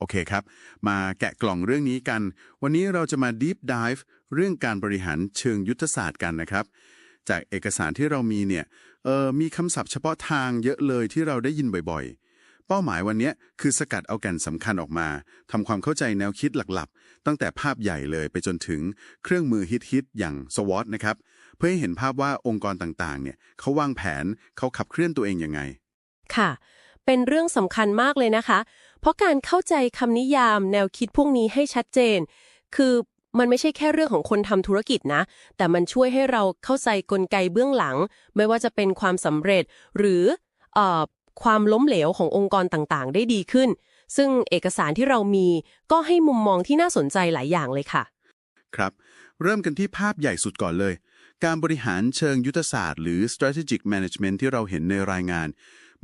โอเคครับ มาแกะกล่องเรื่องนี้กัน วันนี้เราจะมา deep dive เรื่องการบริหารเชิงยุทธศาสตร์กันนะครับ จากเอกสารที่เรามีเนี่ยเออมีคำศัพท์เฉพาะทางเยอะเลยที่เราได้ยินบ่อยๆ เป้าหมายวันนี้คือสกัดเอาแก่นสำคัญออกมาทำความเข้าใจแนวคิดหลักๆ ตั้งแต่ภาพใหญ่เลยไปจนถึงเครื่องมือฮิตๆอย่าง SWOT นะครับ เพื่อให้เห็นภาพว่าองค์กรต่างๆ เนี่ยเขาวางแผนเขาขับเคลื่อนตัวเองยังไง ค่ะ เป็นเรื่องสำคัญมากเลยนะคะ เพราะการเข้าใจคำนิยามแนวคิดพวกนี้ให้ชัดเจน คือมันไม่ใช่แค่เรื่องของคนทำธุรกิจนะ แต่มันช่วยให้เราเข้าใจกลไกเบื้องหลัง ไม่ว่าจะเป็นความสำเร็จ หรืออความล้มเหลวขององค์กรต่างๆ ได้ดีขึ้น ซึ่งเอกสารที่เรามีก็ให้มุมมองที่น่าสนใจหลายอย่างเลยค่ะ ครับ เริ่มกันที่ภาพใหญ่สุดก่อนเลย การบริหารเชิงยุทธศาสตร์ หรือ strategic management ที่เราเห็นในรายงาน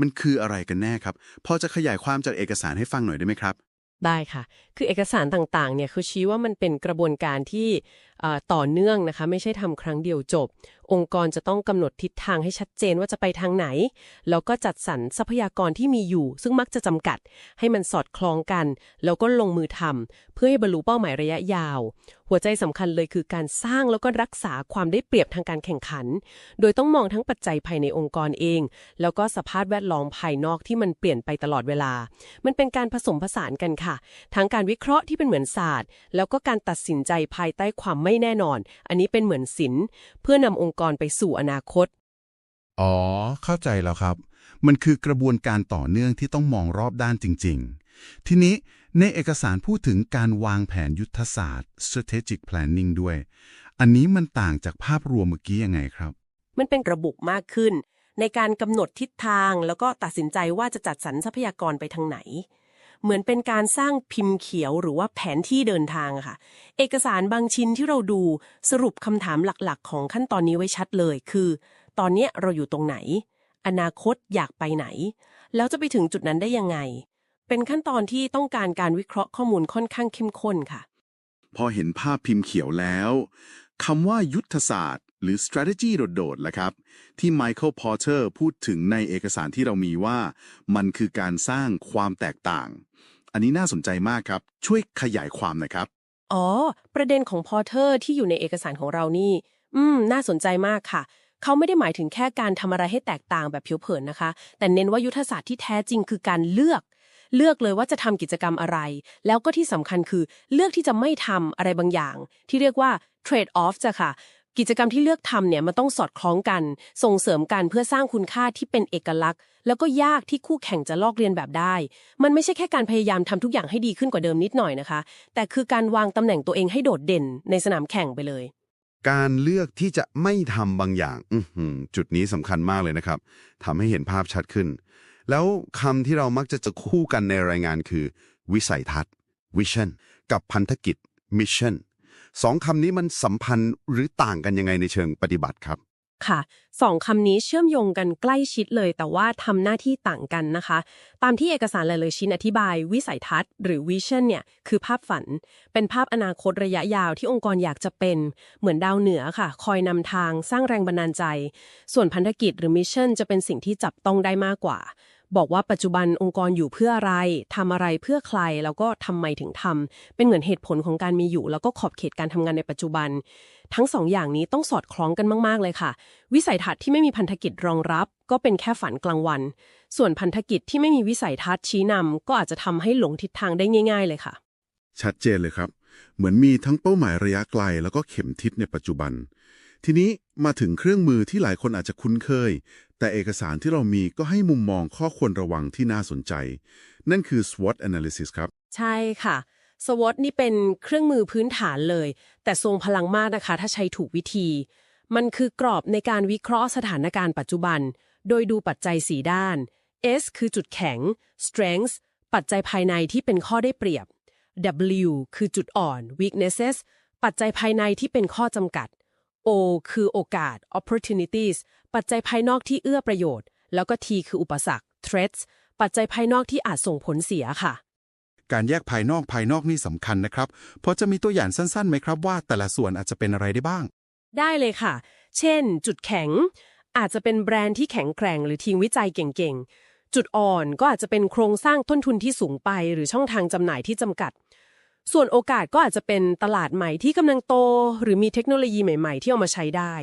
มันคืออะไรกันแน่ครับ พอจะขยายความจากเอกสารให้ฟังหน่อยได้ไหมครับ ได้ค่ะ คือเอกสารต่างๆ เนี่ยคือชี้ว่ามันเป็นกระบวนการที่ต่อเนื่องนะคะ ไม่ใช่ทำครั้งเดียวจบ องค์กรจะต้องกำหนดทิศทางให้ชัดเจนว่าจะไปทางไหน แล้วก็จัดสรรทรัพยากรที่มีอยู่ ซึ่งมักจะจำกัด ให้มันสอดคล้องกัน แล้วก็ลงมือทำเพื่อให้บรรลุเป้าหมายระยะยาว หัวใจสำคัญเลยคือการสร้างแล้วก็รักษาความได้เปรียบทางการแข่งขัน โดยต้องมองทั้งปัจจัยภายในองค์กรเอง แล้วก็สภาพแวดล้อมภายนอกที่มันเปลี่ยนไปตลอดเวลา มันเป็นการผสมผสานกันค่ะ ทั้งการวิเคราะห์ที่เป็นเหมือนศาสตร์ แล้วก็การตัดสินใจภายใต้ความไม่แน่นอน อันนี้เป็นเหมือนศิลป์เพื่อนำองค์กรไปสู่อนาคต อ๋อ เข้าใจแล้วครับ มันคือกระบวนการต่อเนื่องที่ต้องมองรอบด้านจริง ๆ ทีนี้ในเอกสารพูดถึงการวางแผนยุทธศาสตร์ strategic planning ด้วย อันนี้มันต่างจากภาพรวมเมื่อกี้ยังไงครับ มันเป็นระบุมากขึ้น ในการกำหนดทิศทางแล้วก็ตัดสินใจว่าจะจัดสรรทรัพยากรไปทางไหน เหมือนเป็นการสร้างพิมพ์เขียวหรือว่าแผนที่เดินทางค่ะ เอกสารบางชิ้นที่เราดูสรุปคำถามหลักๆ ของขั้นตอนนี้ไว้ชัดเลย คือ ตอนนี้เราอยู่ตรงไหน อนาคตอยากไปไหน แล้วจะไปถึงจุดนั้นได้ยังไง เป็นขั้นตอนที่ต้องการการวิเคราะห์ข้อมูลค่อนข้างเข้มข้นค่ะ พอเห็นภาพพิมพ์เขียวแล้วคำว่ายุทธศาสตร์ หรือ strategy โดดๆล่ะครับ ที่ Michael Porter พูดถึงในเอกสารที่เรามีว่า มันคือการสร้างความแตกต่าง อันนี้น่าสนใจมากครับ ช่วยขยายความนะครับ อ๋อ ประเด็นของพอเทอร์ที่อยู่ในเอกสารของเรานี่ อืม น่าสนใจมากค่ะ เขาไม่ได้หมายถึงแค่การทำอะไรให้แตกต่างแบบผิวเผินนะคะ แต่เน้นว่ายุทธศาสตร์ที่แท้จริงคือการเลือก เลือกเลยว่าจะทำกิจกรรมอะไร แล้วก็ที่สำคัญคือเลือกที่จะไม่ทำอะไรบางอย่าง ที่เรียกว่า trade off จ้ะค่ะ กิจกรรมที่เลือกทำเนี่ยมันต้องสอดคล้องกัน ส่งเสริมกันเพื่อสร้างคุณค่าที่เป็นเอกลักษณ์ แล้วก็ยากที่คู่แข่งจะลอกเลียนแบบได้ มันไม่ใช่แค่การพยายามทำทุกอย่างให้ดีขึ้นกว่าเดิมนิดหน่อยนะคะ แต่คือการวางตำแหน่งตัวเองให้โดดเด่นในสนามแข่งไปเลยการเลือกที่จะไม่ทำบางอย่างอจุดนี้สำคัญมากเลยนะครับทำให้เห็นภาพชัดขึ้น แล้วคำที่เรามักจะจะคู่กันในรายงานคือ วิสัยทัศน์ vision กับพันธกิจ mission สองคำนี้มันสัมพันธ์หรือต่างกันยังไงในเชิงปฏิบัติครับ ค่ะสองคำนี้เชื่อมโยงกันใกล้ชิดเลย แต่ว่าทำหน้าที่ต่างกันนะคะ ตามที่เอกสารหลายๆชิ้นอธิบาย วิสัยทัศน์ หรือ vision เนี่ยคือภาพฝัน เป็นภาพอนาคตระยะยาวที่องค์กรอยากจะเป็น เหมือนดาวเหนือค่ะ คอยนำทางสร้างแรงบันดาลใจ ส่วนพันธกิจหรือ mission จะเป็นสิ่งที่จับต้องได้มากกว่า บอกว่าปัจจุบันองค์กรอยู่เพื่ออะไรทำอะไรเพื่อใครแล้วก็ทำไมถึงทำเป็นเหมือนเหตุผลของการมีอยู่ แล้วก็ขอบเขตการทำงานในปัจจุบัน ทั้งสองอย่างนี้ต้องสอดคล้องกันมากๆเลยค่ะ วิสัยทัศน์ที่ไม่มีพันธกิจรองรับ ก็เป็นแค่ฝันกลางวัน ส่วนพันธกิจที่ไม่มีวิสัยทัศน์ชี้นำก็อาจจะทำให้หลงทิศทางได้ง่าย ๆ เลยค่ะ ชัดเจนเลยครับ เหมือนมีทั้งเป้าหมายระยะไกล แล้วก็เข็มทิศในปัจจุบัน ทีนี้มาถึงเครื่องมือที่หลายคนอาจจะคุ้นเคย แต่เอกสารที่เรามีก็ให้มุมมองข้อควรระวังที่น่าสนใจ นั่นคือ SWOT analysis ครับ ใช่ค่ะ SWOT นี่เป็นเครื่องมือพื้นฐานเลย แต่ทรงพลังมากนะคะ ถ้าใช้ถูกวิธี มันคือกรอบในการวิเคราะห์สถานการณ์ปัจจุบัน โดยดูปัจจัย 4 ด้าน S คือจุดแข็ง strengths ปัจจัยภายในที่เป็นข้อได้เปรียบ W คือจุดอ่อน weaknesses ปัจจัยภายในที่เป็นข้อจำกัด O คือโอกาส opportunities ปัจจัยภายนอกที่เอื้อประโยชน์ แล้วก็ T คืออุปสรรค threats ปัจจัยภายนอกที่อาจส่งผลเสียค่ะ การแยกภายนอกภายนอกนี่สำคัญนะครับพอจะมีตัวอย่างสั้นๆไหมครับว่า แต่ละส่วนอาจจะเป็นอะไรได้บ้าง ได้เลยค่ะ เช่น จุดแข็ง อาจจะเป็นแบรนด์ที่แข็งแกร่ง หรือทีมวิจัยเก่งๆ จุดอ่อนก็อาจจะเป็นโครงสร้างต้นทุนที่สูงไป หรือช่องทางจำหน่ายที่จำกัด ส่วนโอกาสก็อาจจะเป็นตลาดใหม่ที่กำลังโต หรือมีเทคโนโลยีใหม่ ๆ ที่เอามาใช้ได้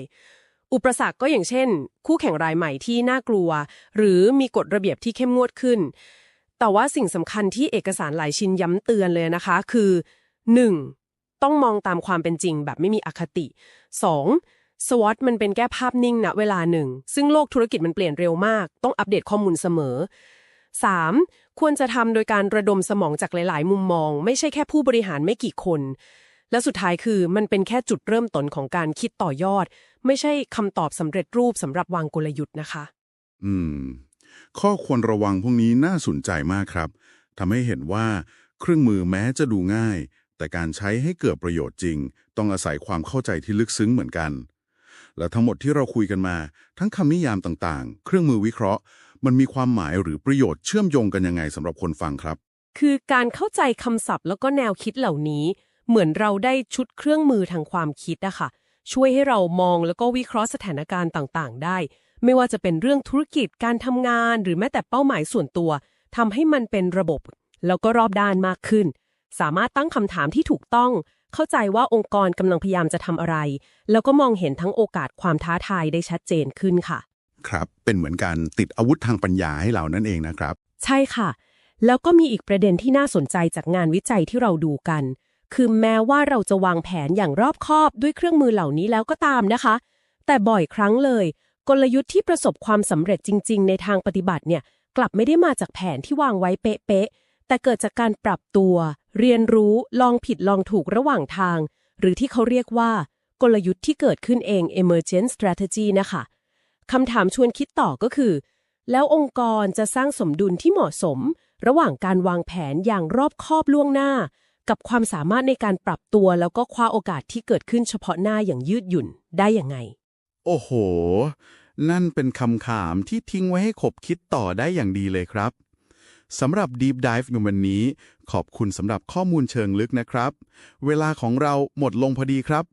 อุปสรรคก็อย่างเช่น คู่แข่งรายใหม่ที่น่ากลัว หรือมีกฎระเบียบที่เข้มงวดขึ้น แต่ว่าสิ่งสำคัญที่เอกสารหลายชิ้นย้ำเตือนเลยนะคะ คือ 1. ต้องมองตามความเป็นจริงแบบไม่มีอคติ 2. สวอตมันเป็นแก้ภาพนิ่งณเวลาหนึ่ง ซึ่งโลกธุรกิจมันเปลี่ยนเร็วมาก ต้องอัปเดตข้อมูลเสมอ 3. ควรจะทำโดยการระดมสมองจากหลาย ๆ มุมมอง ไม่ใช่แค่ผู้บริหารไม่กี่คน และสุดท้ายคือมันเป็นแค่จุดเริ่มต้นของการคิดต่อยอด ไม่ใช่คำตอบสำเร็จรูปสำหรับวางกลยุทธ์นะคะ อืม ข้อควรระวังพวกนี้น่าสนใจมากครับทำให้เห็นว่าเครื่องมือแม้จะดูง่าย แต่การใช้ให้เกิดประโยชน์จริง ต้องอาศัยความเข้าใจที่ลึกซึ้งเหมือนกัน และทั้งหมดที่เราคุยกันมา ทั้งคำนิยามต่างๆ เครื่องมือวิเคราะห์ มันมีความหมายหรือประโยชน์เชื่อมโยงกันยังไงสำหรับคนฟังครับ คือการเข้าใจคำศัพท์แล้วก็แนวคิดเหล่านี้ เหมือนเราได้ชุดเครื่องมือทางความคิดอะค่ะ ช่วยให้เรามองแล้วก็วิเคราะห์สถานการณ์ต่าง ๆ ได้ ไม่ว่าจะเป็นเรื่องธุรกิจการทำงาน หรือแม้แต่เป้าหมายส่วนตัวทำให้มันเป็นระบบ แล้วก็รอบด้านมากขึ้น สามารถตั้งคำถามที่ถูกต้อง เข้าใจว่าองค์กรกำลังพยายามจะทำอะไร แล้วก็มองเห็นทั้งโอกาสความท้าทายได้ชัดเจนขึ้นค่ะ ครับ เป็นเหมือนการติดอาวุธทางปัญญาให้เรานั่นเองนะครับ ใช่ค่ะ แล้วก็มีอีกประเด็นที่น่าสนใจจากงานวิจัยที่เราดูกัน คือแม้ว่าเราจะวางแผนอย่างรอบคอบด้วยเครื่องมือเหล่านี้แล้วก็ตามนะคะ แต่บ่อยครั้งเลย กลยุทธ์ที่ประสบความสำเร็จจริง ๆ ในทางปฏิบัติเนี่ยกลับไม่ได้มาจากแผนที่วางไว้เป๊ะๆแต่เกิดจากการปรับตัว เรียนรู้ลองผิดลองถูกระหว่างทาง หรือที่เขาเรียกว่ากลยุทธ์ที่เกิดขึ้นเอง emergent strategy นะคะ คำถามชวนคิดต่อก็คือ แล้วองค์กรจะสร้างสมดุลที่เหมาะสม ระหว่างการวางแผนอย่างรอบคอบล่วงหน้า กับความสามารถในการปรับตัวแล้วก็คว้าโอกาสที่เกิดขึ้นเฉพาะหน้าอย่างยืดหยุ่นได้ยังไง โอ้โห นั่นเป็นคำถามที่ทิ้งไว้ให้ขบคิดต่อได้อย่างดีเลยครับสำหรับ Deep Dive ในวันนี้ ขอบคุณสำหรับข้อมูลเชิงลึกนะครับ เวลาของเราหมดลงพอดีครับ